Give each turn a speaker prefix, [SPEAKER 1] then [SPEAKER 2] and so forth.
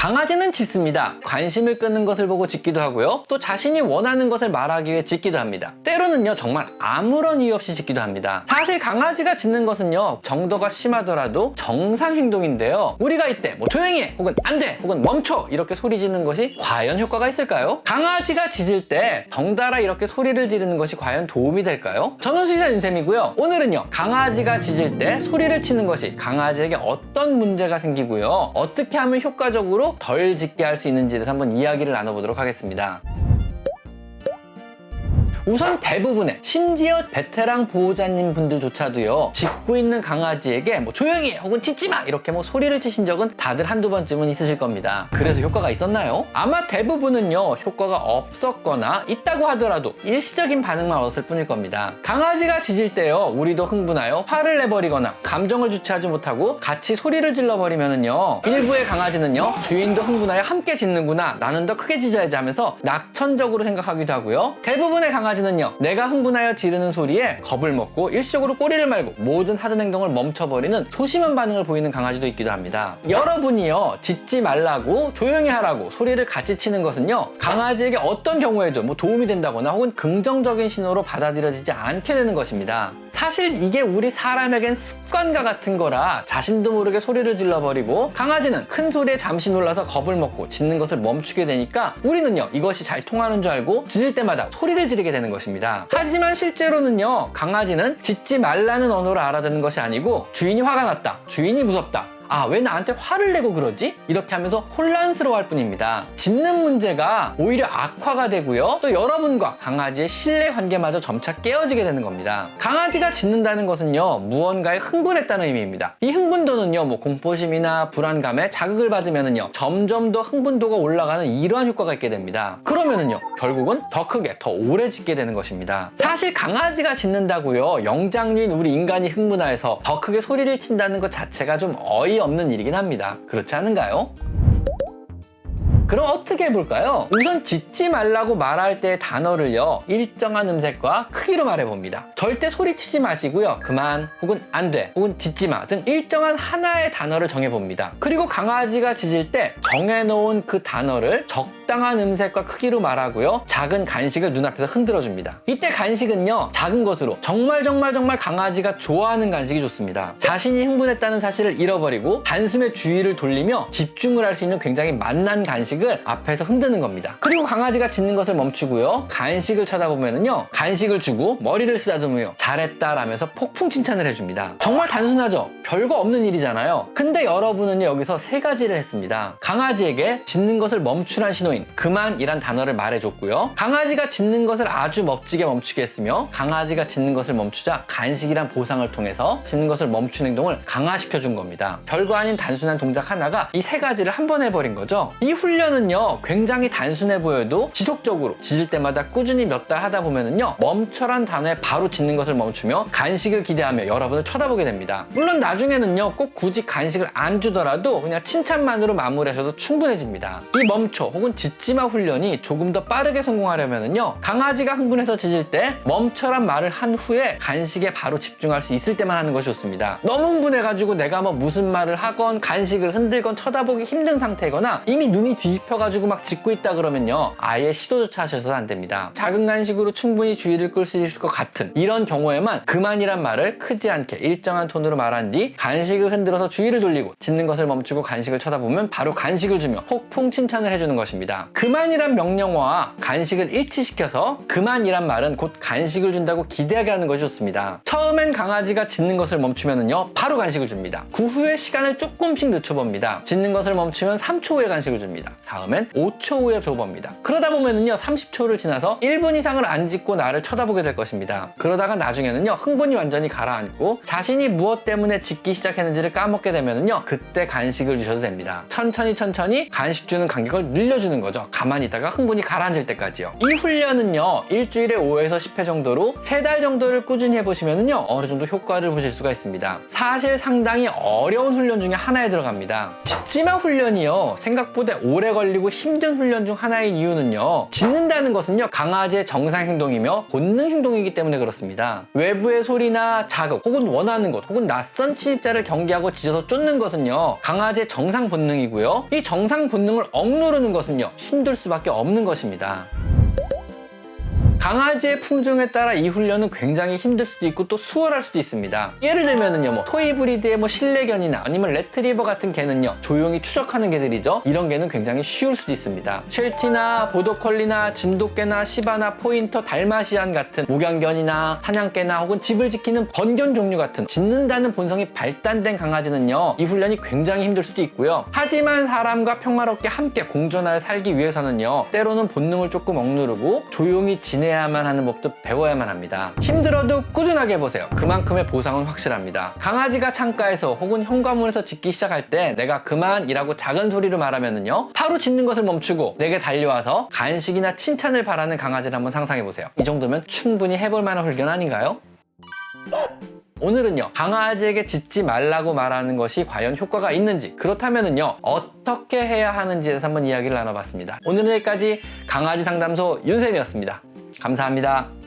[SPEAKER 1] 강아지는 짖습니다. 관심을 끄는 것을 보고 짖기도 하고요. 또 자신이 원하는 것을 말하기 위해 짖기도 합니다. 때로는요, 정말 아무런 이유 없이 짖기도 합니다. 사실 강아지가 짖는 것은요, 정도가 심하더라도 정상 행동인데요. 우리가 이때 뭐 조용히 해, 혹은 안 돼, 혹은 멈춰 이렇게 소리 지르는 것이 과연 효과가 있을까요? 강아지가 짖을 때 덩달아 이렇게 소리를 지르는 것이 과연 도움이 될까요? 저는 수의사 윤쌤이고요. 오늘은요, 강아지가 짖을 때 소리를 치는 것이 강아지에게 어떤 문제가 생기고요. 어떻게 하면 효과적으로 덜 짖게 할 수 있는지에 대해서 한번 이야기를 나눠보도록 하겠습니다. 우선 대부분의 심지어 베테랑 보호자님 분들조차도요 짖고 있는 강아지에게 뭐 조용히 해 혹은 짖지 마 이렇게 뭐 소리를 치신 적은 다들 한두 번쯤은 있으실 겁니다. 그래서 효과가 있었나요? 아마 대부분은요 효과가 없었거나 있다고 하더라도 일시적인 반응만 얻었을 뿐일 겁니다. 강아지가 짖을 때요 우리도 흥분하여 화를 내버리거나 감정을 주체하지 못하고 같이 소리를 질러버리면은요 일부의 강아지는요 주인도 흥분하여 함께 짖는구나 나는 더 크게 짖어야지 하면서 낙천적으로 생각하기도 하고요. 대부분의 강아지 는요 내가 흥분하여 지르는 소리에 겁을 먹고 일시적으로 꼬리를 말고 모든 하던 행동을 멈춰버리는 소심한 반응을 보이는 강아지도 있기도 합니다. 여러분이요 짖지 말라고 조용히 하라고 소리를 같이 치는 것은요 강아지에게 어떤 경우에도 뭐 도움이 된다거나 혹은 긍정적인 신호로 받아들여지지 않게 되는 것입니다. 사실 이게 우리 사람에겐 습관과 같은 거라 자신도 모르게 소리를 질러버리고 강아지는 큰 소리에 잠시 놀라서 겁을 먹고 짖는 것을 멈추게 되니까 우리는요 이것이 잘 통하는 줄 알고 짖을 때마다 소리를 지르게 되는 것입니다. 하지만 실제로는요 강아지는 짖지 말라는 언어를 알아듣는 것이 아니고 주인이 화가 났다 주인이 무섭다 아, 왜 나한테 화를 내고 그러지? 이렇게 하면서 혼란스러워 할 뿐입니다. 짖는 문제가 오히려 악화가 되고요. 또 여러분과 강아지의 신뢰 관계마저 점차 깨어지게 되는 겁니다. 강아지가 짖는다는 것은요, 무언가에 흥분했다는 의미입니다. 이 흥분도는요, 뭐 공포심이나 불안감에 자극을 받으면은요, 점점 더 흥분도가 올라가는 이러한 효과가 있게 됩니다. 그러면은요, 결국은 더 크게, 더 오래 짖게 되는 것입니다. 사실 강아지가 짖는다고요, 영장류인 우리 인간이 흥분하여서 더 크게 소리를 친다는 것 자체가 좀 어이 없는 일이긴 합니다. 그렇지 않은가요? 그럼 어떻게 해볼까요? 우선 짖지 말라고 말할 때 단어를요 일정한 음색과 크기로 말해봅니다 절대 소리치지 마시고요 그만 혹은 안돼 혹은 짖지 마 등 일정한 하나의 단어를 정해봅니다 그리고 강아지가 짖을 때 정해놓은 그 단어를 적 당한 음색과 크기로 말하고요 작은 간식을 눈앞에서 흔들어 줍니다 이때 간식은요 작은 것으로 정말 정말 정말 강아지가 좋아하는 간식이 좋습니다 자신이 흥분했다는 사실을 잃어버리고 단숨에 주의를 돌리며 집중을 할 수 있는 굉장히 맛난 간식을 앞에서 흔드는 겁니다. 그리고 강아지가 짖는 것을 멈추고요. 간식을 쳐다보면은요. 간식을 주고 머리를 쓰다듬으며 잘했다라면서 폭풍 칭찬을 해줍니다. 정말 단순하죠? 별거 없는 일이잖아요. 근데 여러분은 여기서 세 가지를 했습니다. 강아지에게 짖는 것을 멈추란 신호인 그만이란 단어를 말해줬고요. 강아지가 짖는 것을 아주 멋지게 멈추게 했으며 강아지가 짖는 것을 멈추자 간식이란 보상을 통해서 짖는 것을 멈춘 행동을 강화시켜 준 겁니다. 별거 아닌 단순한 동작 하나가 이 세 가지를 한 번 해버린 거죠. 이 훈련은요 굉장히 단순해 보여도 지속적으로 짖을 때마다 꾸준히 몇 달 하다 보면은요 멈춰란 단어에 바로 짖는 것을 멈추며 간식을 기대하며 여러분을 쳐다보게 됩니다. 물론 나중에는요 꼭 굳이 간식을 안 주더라도 그냥 칭찬만으로 마무리하셔도 충분해집니다. 이 멈춰 혹은 짖 지마 훈련이 조금 더 빠르게 성공하려면은요 강아지가 흥분해서 짖을 때 멈춰란 말을 한 후에 간식에 바로 집중할 수 있을 때만 하는 것이 좋습니다. 너무 흥분해가지고 내가 뭐 무슨 말을 하건 간식을 흔들건 쳐다보기 힘든 상태거나 이미 눈이 뒤집혀가지고 막 짖고 있다 그러면요 아예 시도조차 하셔서 안 됩니다. 작은 간식으로 충분히 주의를 끌 수 있을 것 같은 이런 경우에만 그만이란 말을 크지 않게 일정한 톤으로 말한 뒤 간식을 흔들어서 주의를 돌리고 짖는 것을 멈추고 간식을 쳐다보면 바로 간식을 주며 폭풍 칭찬을 해주는 것입니다. 그만이란 명령어와 간식을 일치시켜서 그만이란 말은 곧 간식을 준다고 기대하게 하는 것이 좋습니다. 처음엔 강아지가 짖는 것을 멈추면은요 바로 간식을 줍니다. 그 후에 시간을 조금씩 늦춰봅니다. 짖는 것을 멈추면 3초 후에 간식을 줍니다. 다음엔 5초 후에 줘봅니다. 그러다 보면은요 30초를 지나서 1분 이상을 안 짖고 나를 쳐다보게 될 것입니다. 그러다가 나중에는요 흥분이 완전히 가라앉고 자신이 무엇 때문에 짖기 시작했는지를 까먹게 되면은요 그때 간식을 주셔도 됩니다. 천천히 천천히 간식 주는 간격을 늘려주는 놔두는 거죠. 가만히 있다가 흥분이 가라앉을 때까지요. 이 훈련은요, 일주일에 5에서 10회 정도로 세달 정도를 꾸준히 해보시면은요, 어느 정도 효과를 보실 수가 있습니다. 사실 상당히 어려운 훈련 중에 하나에 들어갑니다. 짖지마 훈련이요, 생각보다 오래 걸리고 힘든 훈련 중 하나인 이유는요, 짖는다는 것은요, 강아지의 정상 행동이며 본능 행동이기 때문에 그렇습니다. 외부의 소리나 자극, 혹은 원하는 것, 혹은 낯선 침입자를 경계하고 짖어서 쫓는 것은요, 강아지의 정상 본능이고요. 이 정상 본능을 억누르는 것은요, 힘들 수밖에 없는 것입니다. 강아지의 품종에 따라 이 훈련은 굉장히 힘들 수도 있고 또 수월할 수도 있습니다. 예를 들면은요, 뭐 토이 브리드의 뭐 실내견이나 아니면 레트리버 같은 개는요, 조용히 추적하는 개들이죠. 이런 개는 굉장히 쉬울 수도 있습니다. 쉘티나 보더컬리나 진돗개나 시바나 포인터, 달마시안 같은 목양견이나 사냥개나 혹은 집을 지키는 번견 종류 같은 짖는다는 본성이 발달된 강아지는요, 이 훈련이 굉장히 힘들 수도 있고요. 하지만 사람과 평화롭게 함께 공존하여 살기 위해서는요, 때로는 본능을 조금 억누르고 조용히 지내 야만 하는 법도 배워야만 합니다. 힘들어도 꾸준하게 해보세요. 그만큼의 보상은 확실합니다. 강아지가 창가에서 혹은 현관문에서 짖기 시작할 때 내가 그만이라고 작은 소리로 말하면은요, 바로 짖는 것을 멈추고 내게 달려와서 간식이나 칭찬을 바라는 강아지를 한번 상상해 보세요. 이 정도면 충분히 해볼 만한 훈련 아닌가요? 오늘은요 강아지에게 짖지 말라고 말하는 것이 과연 효과가 있는지 그렇다면은요 어떻게 해야 하는지에 대해서 한번 이야기를 나눠봤습니다 오늘은 여기까지 강아지 상담소 윤쌤이었습니다 감사합니다